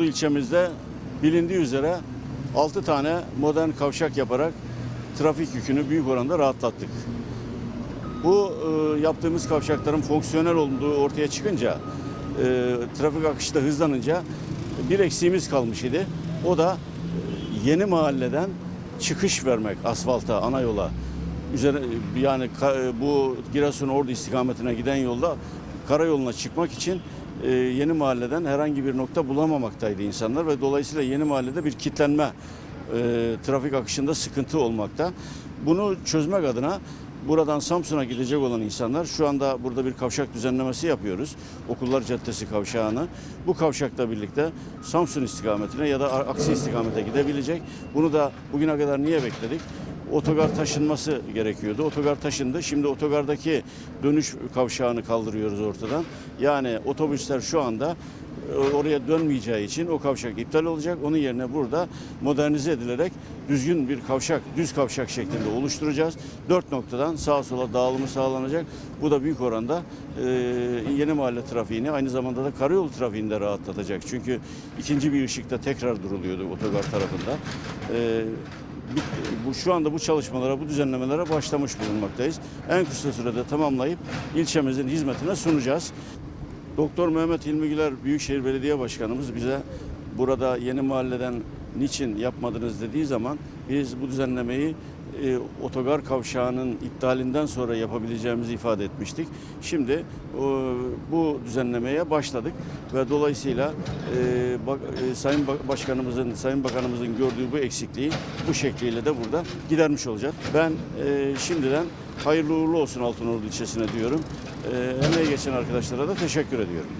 ilçemizde bilindiği üzere 6 tane modern kavşak yaparak trafik yükünü büyük oranda rahatlattık. Bu e, yaptığımız kavşakların fonksiyonel olduğu ortaya çıkınca, e, trafik akışı da hızlanınca bir eksiğimiz kalmış idi. O da e, yeni mahalleden çıkış vermek asfalta, ana yola. Üzerine, yani ka- e, bu Giresun Ordu istikametine giden yolda karayoluna çıkmak için e, yeni mahalleden herhangi bir nokta bulamamaktaydı insanlar ve dolayısıyla yeni mahallede bir kitlenme e, trafik akışında sıkıntı olmakta. Bunu çözmek adına buradan Samsun'a gidecek olan insanlar şu anda burada bir kavşak düzenlemesi yapıyoruz. Okullar Caddesi kavşağını. Bu kavşakla birlikte Samsun istikametine ya da aksi istikamete gidebilecek. Bunu da bugüne kadar niye bekledik? Otogar taşınması gerekiyordu. Otogar taşındı. Şimdi otogardaki dönüş kavşağını kaldırıyoruz ortadan. Yani otobüsler şu anda e, oraya dönmeyeceği için o kavşak iptal olacak. Onun yerine burada modernize edilerek düzgün bir kavşak, düz kavşak şeklinde oluşturacağız. Dört noktadan sağa sola dağılımı sağlanacak. Bu da büyük oranda e, yeni mahalle trafiğini aynı zamanda da karayolu trafiğini de rahatlatacak. Çünkü ikinci bir ışıkta tekrar duruluyordu otogar tarafında. E, bu şu anda bu çalışmalara, bu düzenlemelere başlamış bulunmaktayız. En kısa sürede tamamlayıp ilçemizin hizmetine sunacağız. Doktor Mehmet İlmi Güler Büyükşehir Belediye Başkanımız bize burada yeni mahalleden niçin yapmadınız dediği zaman biz bu düzenlemeyi e, otogar kavşağının iptalinden sonra yapabileceğimizi ifade etmiştik. Şimdi e, bu düzenlemeye başladık ve dolayısıyla e, bak- e, Sayın Başkanımızın, Sayın Bakanımızın gördüğü bu eksikliği bu şekliyle de burada gidermiş olacak. Ben e, şimdiden hayırlı uğurlu olsun Altınordu ilçesine diyorum. E, emeği geçen arkadaşlara da teşekkür ediyorum.